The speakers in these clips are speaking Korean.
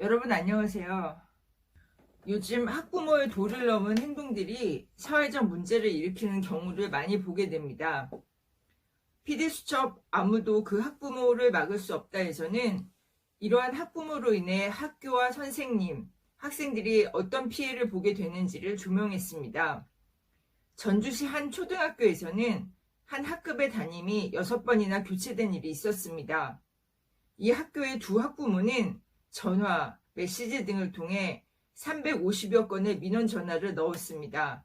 여러분 안녕하세요. 요즘 학부모의 도를 넘은 행동들이 사회적 문제를 일으키는 경우를 많이 보게 됩니다. 피디수첩 아무도 그 학부모를 막을 수 없다에서는 이러한 학부모로 인해 학교와 선생님, 학생들이 어떤 피해를 보게 되는지를 조명했습니다. 전주시 한 초등학교에서는 한 학급의 담임이 6번이나 교체된 일이 있었습니다. 이 학교의 두 학부모는 전화, 메시지 등을 통해 350여 건의 민원 전화를 넣었습니다.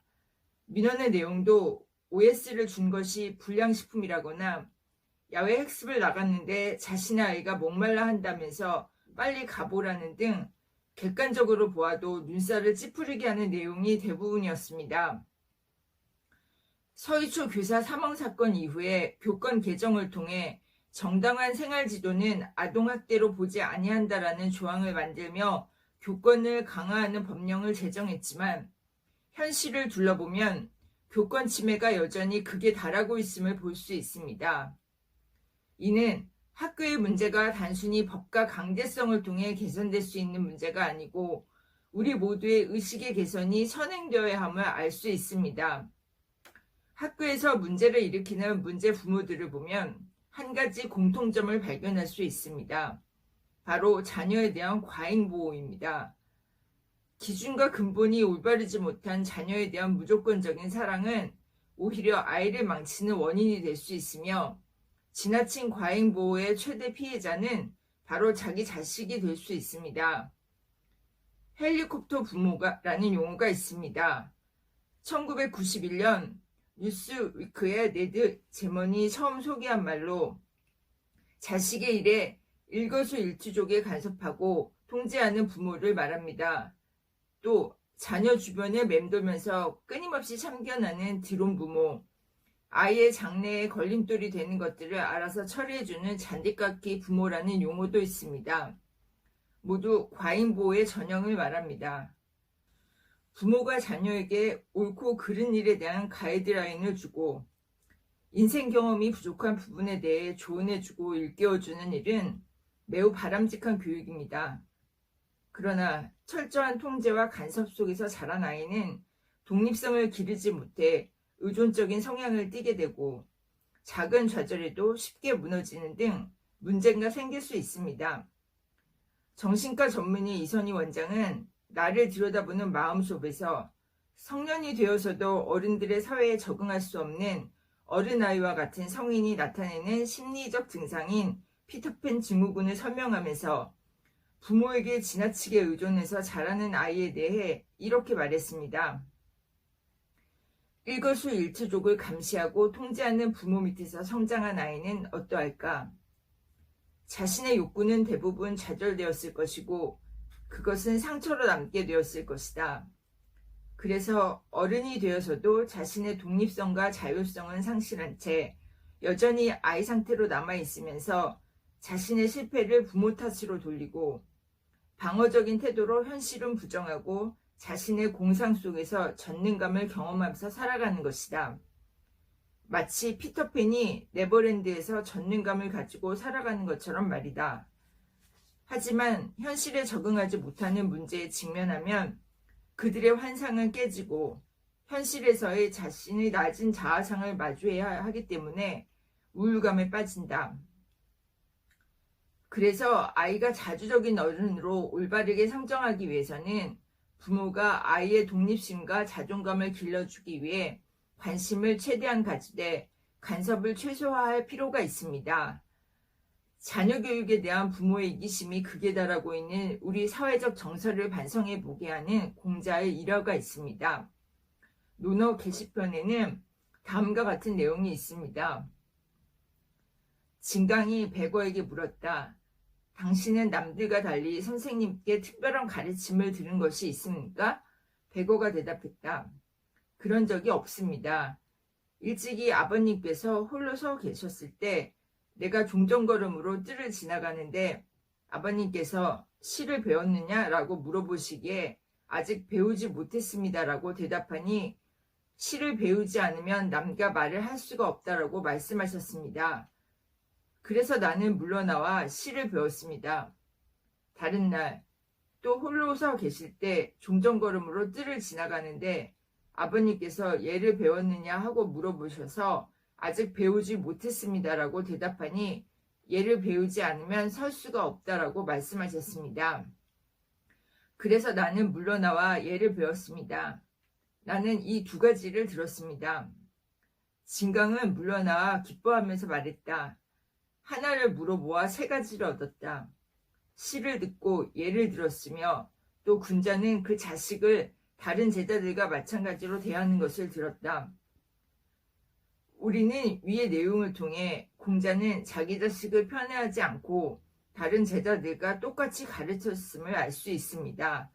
민원의 내용도 OS를 준 것이 불량식품이라거나 야외 학습을 나갔는데 자신의 아이가 목말라 한다면서 빨리 가보라는 등 객관적으로 보아도 눈살을 찌푸리게 하는 내용이 대부분이었습니다. 서희초 교사 사망 사건 이후에 교권 개정을 통해 정당한 생활 지도는 아동학대로 보지 아니한다라는 조항을 만들며 교권을 강화하는 법령을 제정했지만 현실을 둘러보면 교권 침해가 여전히 극에 달하고 있음을 볼 수 있습니다. 이는 학교의 문제가 단순히 법과 강제성을 통해 개선될 수 있는 문제가 아니고 우리 모두의 의식의 개선이 선행되어야 함을 알 수 있습니다. 학교에서 문제를 일으키는 문제 부모들을 보면 한 가지 공통점을 발견할 수 있습니다. 바로 자녀에 대한 과잉 보호입니다. 기준과 근본이 올바르지 못한 자녀에 대한 무조건적인 사랑은 오히려 아이를 망치는 원인이 될 수 있으며 지나친 과잉 보호의 최대 피해자는 바로 자기 자식이 될 수 있습니다. 헬리콥터 부모가라는 용어가 있습니다. 1991년 뉴스위크의 네드 제먼이 처음 소개한 말로 자식의 일에 일거수일투족에 간섭하고 통제하는 부모를 말합니다. 또 자녀 주변에 맴돌면서 끊임없이 참견하는 드론 부모, 아이의 장래에 걸림돌이 되는 것들을 알아서 처리해주는 잔디깎기 부모라는 용어도 있습니다. 모두 과잉보호의 전형을 말합니다. 부모가 자녀에게 옳고 그른 일에 대한 가이드라인을 주고 인생 경험이 부족한 부분에 대해 조언해주고 일깨워주는 일은 매우 바람직한 교육입니다. 그러나 철저한 통제와 간섭 속에서 자란 아이는 독립성을 기르지 못해 의존적인 성향을 띠게 되고 작은 좌절에도 쉽게 무너지는 등 문제가 생길 수 있습니다. 정신과 전문의 이선희 원장은 나를 들여다보는 마음 속에서 성년이 되어서도 어른들의 사회에 적응할 수 없는 어른아이와 같은 성인이 나타내는 심리적 증상인 피터팬 증후군을 설명하면서 부모에게 지나치게 의존해서 자라는 아이에 대해 이렇게 말했습니다. 일거수 일투족을 감시하고 통제하는 부모 밑에서 성장한 아이는 어떠할까? 자신의 욕구는 대부분 좌절되었을 것이고 그것은 상처로 남게 되었을 것이다. 그래서 어른이 되어서도 자신의 독립성과 자율성은 상실한 채 여전히 아이 상태로 남아있으면서 자신의 실패를 부모 탓으로 돌리고 방어적인 태도로 현실은 부정하고 자신의 공상 속에서 전능감을 경험하면서 살아가는 것이다. 마치 피터팬이 네버랜드에서 전능감을 가지고 살아가는 것처럼 말이다. 하지만 현실에 적응하지 못하는 문제에 직면하면 그들의 환상은 깨지고 현실에서의 자신의 낮은 자아상을 마주해야 하기 때문에 우울감에 빠진다. 그래서 아이가 자주적인 어른으로 올바르게 성장하기 위해서는 부모가 아이의 독립심과 자존감을 길러주기 위해 관심을 최대한 가지되 간섭을 최소화할 필요가 있습니다. 자녀 교육에 대한 부모의 이기심이 극에 달하고 있는 우리 사회적 정서를 반성해 보게 하는 공자의 일화가 있습니다. 논어 게시편에는 다음과 같은 내용이 있습니다. 진강이 백어에게 물었다. 당신은 남들과 달리 선생님께 특별한 가르침을 들은 것이 있습니까? 백어가 대답했다. 그런 적이 없습니다. 일찍이 아버님께서 홀로 서 계셨을 때 내가 종전걸음으로 뜰을 지나가는데 아버님께서 시를 배웠느냐라고 물어보시기에 아직 배우지 못했습니다라고 대답하니 시를 배우지 않으면 남과 말을 할 수가 없다라고 말씀하셨습니다. 그래서 나는 물러나와 시를 배웠습니다. 다른 날 또 홀로 서 계실 때 종전걸음으로 뜰을 지나가는데 아버님께서 예를 배웠느냐 하고 물어보셔서 아직 배우지 못했습니다라고 대답하니 예를 배우지 않으면 설 수가 없다라고 말씀하셨습니다. 그래서 나는 물러나와 예를 배웠습니다. 나는 이 두 가지를 들었습니다. 진강은 물러나와 기뻐하면서 말했다. 하나를 물어보아 세 가지를 얻었다. 시를 듣고 예를 들었으며 또 군자는 그 자식을 다른 제자들과 마찬가지로 대하는 것을 들었다. 우리는 위의 내용을 통해 공자는 자기 자식을 편애하지 않고 다른 제자들과 똑같이 가르쳤음을 알 수 있습니다.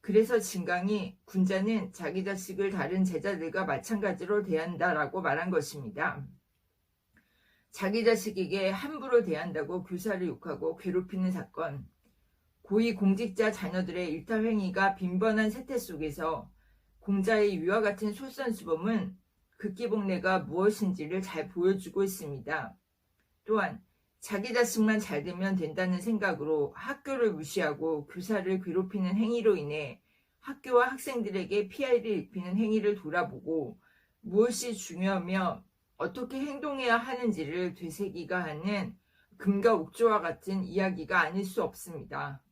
그래서 진강이 군자는 자기 자식을 다른 제자들과 마찬가지로 대한다라고 말한 것입니다. 자기 자식에게 함부로 대한다고 교사를 욕하고 괴롭히는 사건, 고위 공직자 자녀들의 일탈 행위가 빈번한 세태 속에서 공자의 위와 같은 솔선수범은 극기복례가 무엇인지를 잘 보여주고 있습니다. 또한 자기 자식만 잘 되면 된다는 생각으로 학교를 무시하고 교사를 괴롭히는 행위로 인해 학교와 학생들에게 피해를 입히는 행위를 돌아보고 무엇이 중요하며 어떻게 행동해야 하는지를 되새기가 하는 금과 옥조와 같은 이야기가 아닐 수 없습니다.